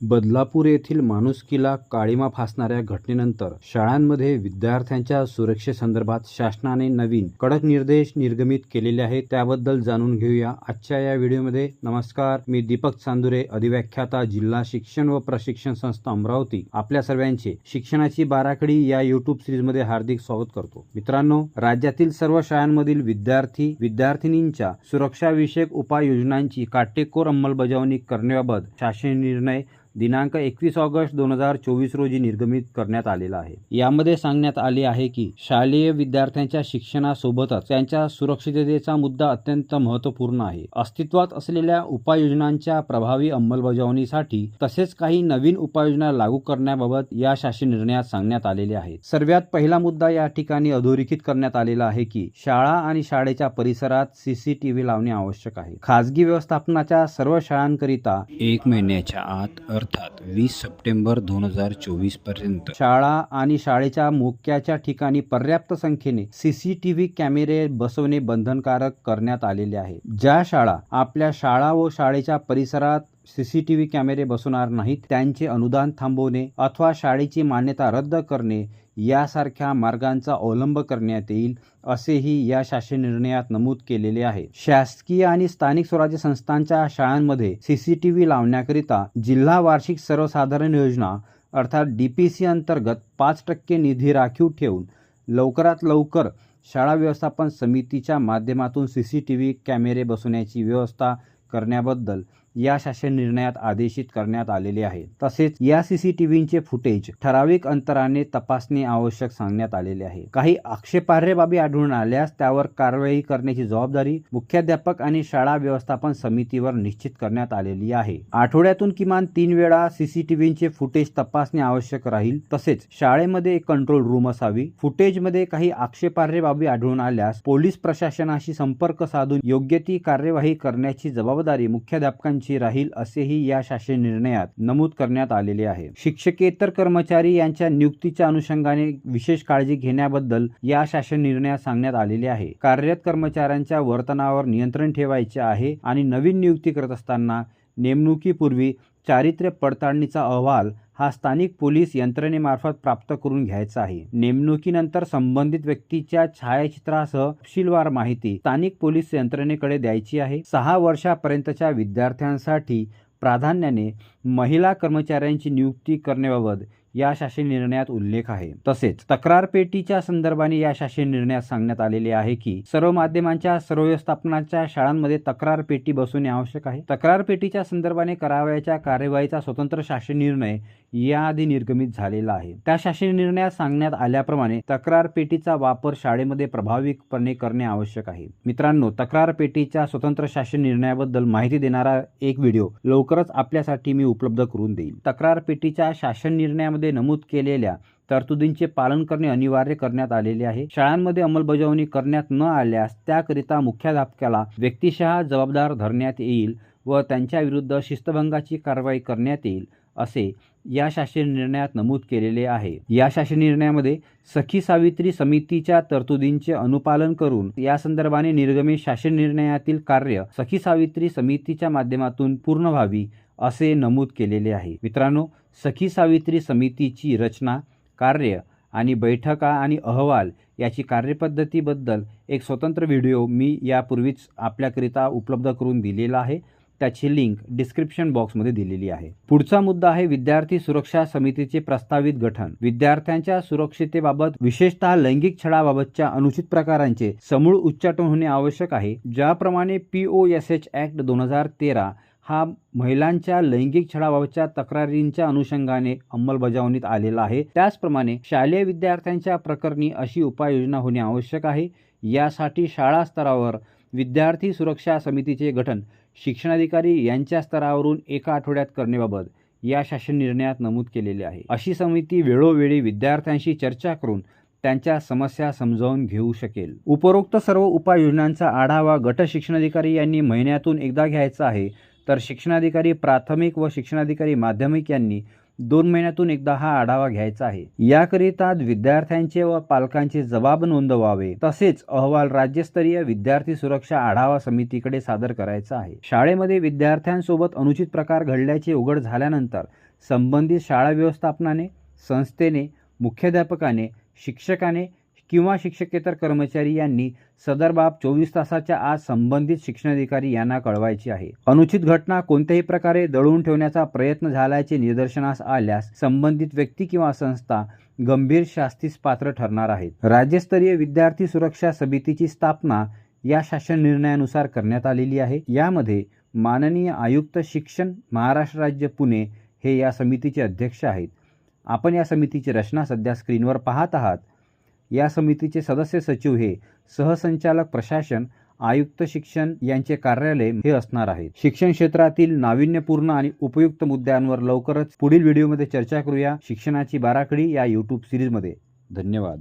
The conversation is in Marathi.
बदलापूर येथील माणुसकीला काळीमा फासणाऱ्या घटनेनंतर शाळांमध्ये विद्यार्थ्यांच्या सुरक्षेसंदर्भात शासनाने नवीन कडक निर्देश निर्गमित केलेले आहेत. त्याबद्दल जाणून घेऊया आजच्या या व्हिडिओमध्ये. नमस्कार मी दीपक चांदुरे अधिव्याख्याता जिल्हा शिक्षण व प्रशिक्षण संस्था अमरावती. आपल्या सर्वांचे शिक्षणाची बाराखडी या युट्यूब सिरीजमध्ये हार्दिक स्वागत करतो. मित्रांनो राज्यातील सर्व शाळांमधील विद्यार्थी विद्यार्थिनींच्या सुरक्षाविषयक उपाययोजनांची काटेकोर अंमलबजावणी करण्याबाबत शासन निर्णय दिनांक एकवीस ऑगस्ट दोन हजार चोवीस रोजी निर्गमित करण्यात आलेला आहे. यामध्ये सांगण्यात आले आहे की शालेय विद्यार्थ्यांच्या शिक्षणासोबतच त्यांच्या सुरक्षिततेचा मुद्दा अत्यंत महत्त्वपूर्ण आहे. अस्तित्वात असलेल्या उपाययोजनांच्या प्रभावी अंमलबजावणीसाठी तसेच काही नवीन उपाययोजना लागू करण्याबाबत या शासन निर्णयात सांगण्यात आलेले आहे. सर्वात पहिला मुद्दा या ठिकाणी अधोरेखित करण्यात आलेला आहे की शाळा आणि शाळेच्या परिसरात सीसीटीव्ही लावणे आवश्यक आहे. खासगी व्यवस्थापनाच्या सर्व शाळांकरिता एक महिन्याच्या आत अर्थ अर्थात वीस सप्टेंबर दोन हजार चोवीसपर्यंत. शाळा आणि शाळेच्या मोक्याच्या ठिकाणी पर्याप्त संख्येने सीसीटीव्ही कॅमेरे बसवणे बंधनकारक करण्यात आलेले आहे. ज्या शाळा आपल्या शाळा व शाळेच्या परिसरात सीसीटीव्ही कॅमेरे बसवणार नाहीत. त्यांचे अनुदान थांबवणे अथवा शाळेची मान्यता रद्द करणे यासारख्या मार्गांचा अवलंब करण्यात येईल असेही या शासन निर्णयात नमूद केलेले आहे. शासकीय आणि स्थानिक स्वराज्य संस्थांच्या शाळांमध्ये सीसीटीव्ही लावण्याकरिता जिल्हा वार्षिक सर्वसाधारण योजना अर्थात डी पी सी अंतर्गत पाच टक्के निधी राखीव ठेवून लवकरात लवकर शाळा व्यवस्थापन समितीच्या माध्यमातून सी सी टी व्ही कॅमेरे बसवण्याची व्यवस्था करण्याबद्दल या शासन निर्णयात आदेशित करण्यात आलेले आहे. तसेच या सीसीटीव्हीचे फुटेज ठराविक अंतराने तपासणे आवश्यक सांगण्यात आलेले आहे. काही आक्षेपार्ह बाबी आढळून आल्यास त्यावर कारवाई करण्याची जबाबदारी मुख्याध्यापक आणि शाळा व्यवस्थापन समितीवर निश्चित करण्यात आलेली आहे. आठवड्यातून किमान तीन वेळा सीसीटीव्हीचे फुटेज तपासणे आवश्यक राहील. तसेच शाळेमध्ये एक कंट्रोल रूम असावी. फुटेजमध्ये काही आक्षेपार्ह बाबी आढळून आल्यास पोलीस प्रशासनाशी संपर्क साधून योग्य ती कार्यवाही करण्याची जबाबदारी मुख्याध्यापकांची ची राहील असेही या शासन निर्णयात नमूद करण्यात आलेले आहे. शिक्षकेतर कर्मचारी यांच्या नियुक्तीच्या अनुषंगाने विशेष काळजी घेण्याबद्दल या शासन निर्णयात सांगण्यात आलेले आहे. कार्यरत कर्मचाऱ्यांच्या वर्तनावर नियंत्रण ठेवायचे आहे आणि नवीन नियुक्ती करत असताना नेमणुकीपूर्वी चारित्र्य पडताळणीचा अहवाल हा स्थानिक पोलीस यंत्रणेमार्फत प्राप्त करून घ्यायचा आहे. नेमणुकीनंतर संबंधित व्यक्तीच्या छायाचित्रासह तपशीलवार माहिती स्थानिक पोलीस यंत्रणेकडे द्यायची आहे. सहा वर्षापर्यंतच्या विद्यार्थ्यांसाठी प्राधान्याने महिला कर्मचाऱ्यांची नियुक्ती करण्याबाबत या शासन निर्णयात उल्लेख आहे. तसेच तक्रार पेटीच्या संदर्भाने या शासन निर्णयात सांगण्यात आलेले आहे की सर्व माध्यमांच्या सर्व व्यवस्थापनाच्या शाळांमध्ये तक्रार पेटी बसवणे आवश्यक आहे. तक्रार पेटीच्या संदर्भाने करावयाच्या कार्यवाहीचा स्वतंत्र शासन निर्णय याआधी निर्गमित झालेला आहे. त्या शासन निर्णयात सांगण्यात आल्याप्रमाणे तक्रार पेटीचा वापर शाळेमध्ये प्रभावीपणे करणे आवश्यक आहे. मित्रांनो तक्रार पेटीच्या स्वतंत्र शासन निर्णयाबद्दल माहिती देणारा एक व्हिडिओ लवकरच आपल्यासाठी मी उपलब्ध करून देईल. तक्रार पेटीच्या शासन निर्णयामध्ये नमूद केलेल्या तरतुदींचे पालन करणे अनिवार्य करण्यात आलेले आहे. शाळांमध्ये अंमलबजावणी करण्यात न आल्यास त्याकरिता मुख्याध्यापकाला व्यक्तिशः जबाबदार धरण्यात येईल व त्यांच्या विरुद्ध शिस्तभंगाची कारवाई करण्यात येईल असे या शासन निर्णयात नमूद केलेले आहे. या शासन निर्णयामध्ये सखी सावित्री समितीच्या तरतुदींचे अनुपालन करून या संदर्भाने निर्गमित शासन निर्णयातील कार्य सखी सावित्री समितीच्या माध्यमातून पूर्ण व्हावी असे नमूद केलेले आहे. मित्रांनो सखी सावित्री समितीची रचना कार्य आणि बैठका आणि अहवाल याची कार्यपद्धतीबद्दल एक स्वतंत्र व्हिडिओ मी यापूर्वीच आपल्याकरिता उपलब्ध करून दिलेला आहे. त्याची लिंक डिस्क्रिप्शन बॉक्समध्ये दिलेली आहे. पुढचा मुद्दा आहे विद्यार्थी सुरक्षा समितीचे प्रस्तावित गठन. विद्यार्थ्यांच्या सुरक्षितेबाबत विशेषतः लैंगिक छळाबाबतच्या अनुचित प्रकारांचे समूळ उच्चाटन होणे आवश्यक आहे ज्याप्रमाणे P O S H act दोन हजार तेरा हा महिलांच्या लैंगिक छळाबाबतच्या तक्रारींच्या अनुषंगाने अंमलबजावणीत आलेला आहे. त्याचप्रमाणे शालेय विद्यार्थ्यांच्या प्रकरणी अशी उपाययोजना होणे आवश्यक आहे. यासाठी शाळा स्तरावर विद्यार्थी सुरक्षा समितीचे गठन शिक्षणाधिकारी यांच्या स्तरावरून एका आठवड्यात करण्याबाबत या शासन निर्णयात नमूद केलेले आहे. अशी समिती वेळोवेळी विद्यार्थ्यांशी चर्चा करून त्यांच्या समस्या समजावून घेऊ शकेल. उपरोक्त सर्व उपाययोजनांचा आढावा गट शिक्षणाधिकारी यांनी महिन्यातून एकदा घ्यायचा आहे. तर शिक्षणाधिकारी प्राथमिक व शिक्षणाधिकारी माध्यमिक यांनी दोन महिन्यातून एकदा हा आढावा घ्यायचा आहे. याकरिता विद्यार्थ्यांचे व पालकांचे जबाब नोंदवावे. तसेच अहवाल राज्यस्तरीय विद्यार्थी सुरक्षा आढावा समितीकडे सादर करायचा आहे. शाळेमध्ये विद्यार्थ्यांसोबत अनुचित प्रकार घडल्याचे उघड झाल्यानंतर संबंधित शाळा व्यवस्थापनाने संस्थेने मुख्याध्यापकाने शिक्षकाने किंवा शिक्षकेतर कर्मचारी यांनी सदर बाब चोवीस तासाच्या आज संबंधित शिक्षणाधिकारी यांना कळवायची आहे. अनुचित घटना कोणत्याही प्रकारे दळवून ठेवण्याचा प्रयत्न झाल्याचे निदर्शनास आल्यास संबंधित व्यक्ती किंवा संस्था गंभीर शास्तीस पात्र ठरणार आहेत. राज्यस्तरीय विद्यार्थी सुरक्षा समितीची स्थापना या शासन निर्णयानुसार करण्यात आलेली आहे. यामध्ये माननीय आयुक्त शिक्षण महाराष्ट्र राज्य पुणे हे या समितीचे अध्यक्ष आहेत. आपण या समितीची रचना सध्या स्क्रीनवर पाहत आहात. या समितीचे सदस्य सचिव हे सहसंचालक प्रशासन आयुक्त शिक्षण यांचे कार्यालय हे असणार आहेत. शिक्षण क्षेत्रातील नाविन्यपूर्ण आणि उपयुक्त मुद्द्यांवर लवकरच पुढील व्हिडिओमध्ये चर्चा करूया शिक्षणाची बाराखडी या यूट्यूब सिरीजमध्ये. धन्यवाद.